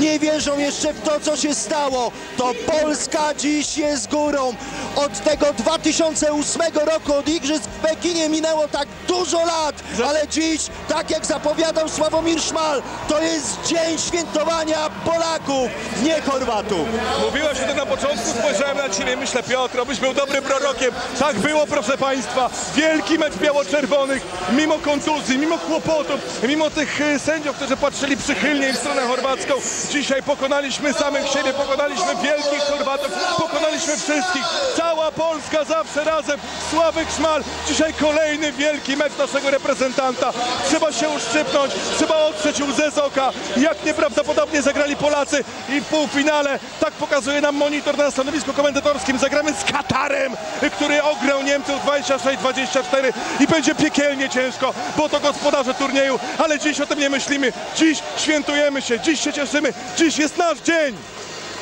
nie wierzą jeszcze w to, co się stało. To Polska dziś jest górą. Od tego 2008 roku, od Igrzysk w Pekinie minęło tak dużo lat, ale dziś, tak jak zapowiadał Sławomir Szmal, to jest dzień świętowania Polaków, nie Chorwatów. Mówiłeś o tym na początku, spojrzałem na ciebie, myślę Piotr, obyś był dobrym prorokiem. Tak było, proszę państwa. Wielki mecz biało-czerwonych, mimo kontuzji, mimo kłopotów, mimo tych e, sędziów, którzy patrzyli przychylnie w stronę chorwacką. Dzisiaj pokonaliśmy samych siebie, pokonaliśmy wielkich Chorwatów, pokonaliśmy wszystkich. Cała Polska zawsze razem. Sławek Szmal. Dzisiaj kolejny wielki mecz naszego reprezentanta. Trzeba się uszczypnąć, trzeba otrzeć łzę z oka. Jak nieprawdopodobnie zagrali I w półfinale. Tak pokazuje nam monitor na stanowisku komentatorskim. Zagramy z Katarem, który ograł Niemców 26-24 i będzie piekielnie ciężko, bo to gospodarze turnieju, ale dziś o tym nie myślimy. Dziś świętujemy się, dziś się cieszymy, dziś jest nasz dzień.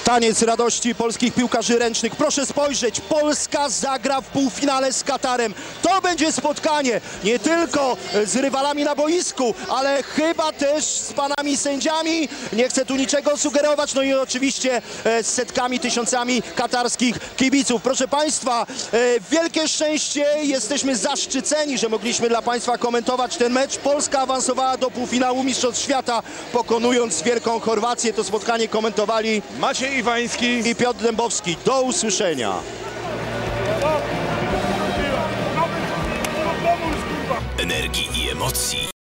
Taniec radości polskich piłkarzy ręcznych. Proszę spojrzeć, Polska zagra w półfinale z Katarem. To będzie spotkanie nie tylko z rywalami na boisku, ale chyba też z panami sędziami. Nie chcę tu niczego sugerować, no i oczywiście e, z setkami, tysiącami katarskich kibiców. Proszę Państwa, e, wielkie szczęście, jesteśmy zaszczyceni, że mogliśmy dla Państwa komentować ten mecz. Polska awansowała do półfinału Mistrzostw Świata, pokonując wielką Chorwację. To spotkanie komentowali Maciej Iwański. i Piotr Dębowski. Do usłyszenia. energii i emocji.